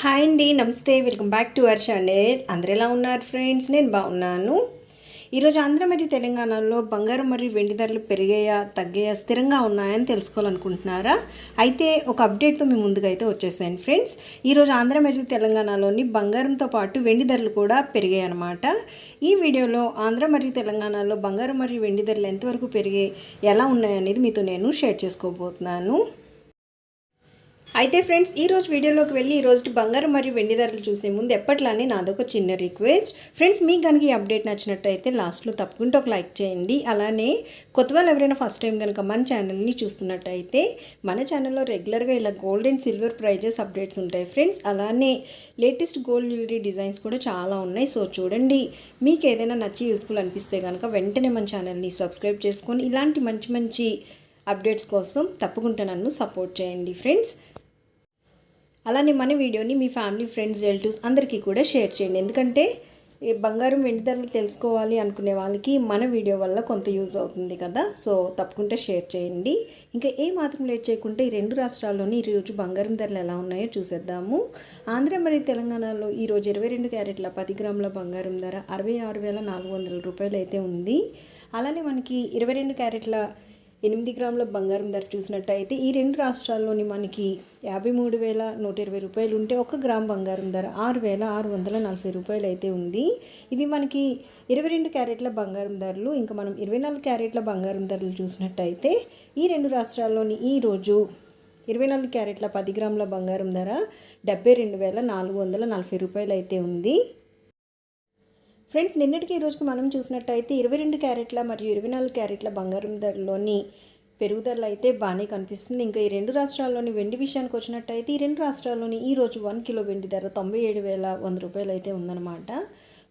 Hi అండి నమస్తే. Welcome back to our channel. అందరు ఎలా ఉన్నారు ఫ్రెండ్స్? నేను బాగున్నాను. ఈరోజు ఆంధ్ర మరియు తెలంగాణలో బంగారం మరియు వెండి ధరలు పెరిగాయా తగ్గాయా స్థిరంగా ఉన్నాయని తెలుసుకోవాలనుకుంటున్నారా? అయితే ఒక అప్డేట్తో మీ ముందుగా అయితే వచ్చేసాను ఫ్రెండ్స్. ఈరోజు ఆంధ్ర మరియు తెలంగాణలోని బంగారంతో పాటు వెండి ధరలు కూడా పెరిగాయి అనమాట ఈ వీడియోలో ఆంధ్ర మరియు తెలంగాణలో బంగారం మరియు వెండి ధరలు ఎంతవరకు పెరిగాయి ఎలా ఉన్నాయనేది మీతో నేను షేర్ చేసుకోబోతున్నాను. అయితే ఫ్రెండ్స్ ఈరోజు వీడియోలోకి వెళ్ళి ఈరోజు రోజు బంగారం మరియు వెండి ధరలు చూసే ముందు ఎప్పట్లానే నాదొక చిన్న రిక్వెస్ట్. ఫ్రెండ్స్ మీకు కనుక ఈ అప్డేట్ నచ్చినట్టయితే లాస్ట్లో తప్పకుండా ఒక లైక్ చేయండి. అలానే కొత్త వాళ్ళు ఎవరైనా ఫస్ట్ టైం కనుక మన ఛానల్ని చూస్తున్నట్టయితే మన ఛానల్లో రెగ్యులర్గా ఇలా gold and silver prices updates ఉంటాయి ఫ్రెండ్స్. అలానే లేటెస్ట్ గోల్డ్ జ్యువెలరీ డిజైన్స్ కూడా చాలా ఉన్నాయి. సో చూడండి మీకు ఏదైనా నచ్చి యూస్ఫుల్ అనిపిస్తే కనుక వెంటనే మన ఛానల్ని సబ్స్క్రైబ్ చేసుకొని ఇలాంటి మంచి మంచి అప్డేట్స్ కోసం తప్పకుండా నన్ను సపోర్ట్ చేయండి ఫ్రెండ్స్. అలానే మన వీడియోని మీ ఫ్యామిలీ ఫ్రెండ్స్ రిలేటివ్స్ అందరికీ కూడా షేర్ చేయండి. ఎందుకంటే బంగారం వెండి ధరలు తెలుసుకోవాలి అనుకునే వాళ్ళకి మన వీడియో వల్ల కొంత యూజ్ అవుతుంది కదా. సో తప్పకుండా షేర్ చేయండి. ఇంకా ఏ మాత్రం లేట్ చేయకుండా ఈ రెండు రాష్ట్రాల్లోని ఈరోజు బంగారం ధరలు ఎలా ఉన్నాయో చూసేద్దాము. ఆంధ్ర మరియు తెలంగాణలో ఈరోజు ఇరవై రెండు క్యారెట్ల పది గ్రాముల బంగారం ధర అరవై ఆరు వేల నాలుగు వందల రూపాయలు అయితే ఉంది. అలానే మనకి ఇరవై రెండు క్యారెట్ల ఎనిమిది గ్రాముల బంగారం ధర చూసినట్టయితే ఈ రెండు రాష్ట్రాల్లోని మనకి యాభై మూడు వేల నూట ఇరవై రూపాయలు ఉంటే ఒక గ్రామ్ బంగారం ధర ఆరు వేల ఆరు వందల నలభై రూపాయలు అయితే ఉంది. ఇవి మనకి ఇరవై రెండు క్యారెట్ల బంగారం ధరలు ఇంకా మనం ఇరవై నాలుగు క్యారెట్ల బంగారం ధరలు చూసినట్టయితే ఈ రెండు రాష్ట్రాల్లోని ఈరోజు ఇరవై నాలుగు క్యారెట్ల పది గ్రాముల బంగారం ధర డెబ్బై రెండు వేల నాలుగు వందల నలభై రూపాయలు అయితే ఉంది. ఫ్రెండ్స్ నిన్నటికి ఈ రోజుకి మనం చూసినట్టయితే ఇరవై రెండు క్యారెట్ల మరియు ఇరవై నాలుగు క్యారెట్ల బంగారం ధరలోని పెరుగుదల అయితే బాగానే కనిపిస్తుంది. ఇంకా ఈ రెండు రాష్ట్రాల్లోని వెండి విషయానికి వచ్చినట్టయితే ఈ రెండు రాష్ట్రాల్లోని ఈ రోజు వన్ కిలో వెండి ధర తొంభై ఏడు వేల వంద రూపాయలు అయితే ఉందన్నమాట.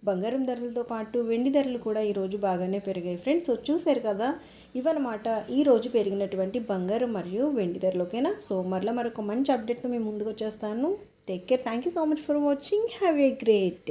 బంగారం ధరలతో పాటు వెండి ధరలు కూడా ఈరోజు బాగానే పెరిగాయి. ఫ్రెండ్స్ చూశారు కదా ఇవన్నమాట ఈరోజు పెరిగినటువంటి బంగారం మరియు వెండి ధరలు ఓకేనా సో మరలా మరొక మంచి అప్డేట్తో మేము ముందుకు వచ్చేస్తాను. Take care. Thank you so much for watching. Have a great day.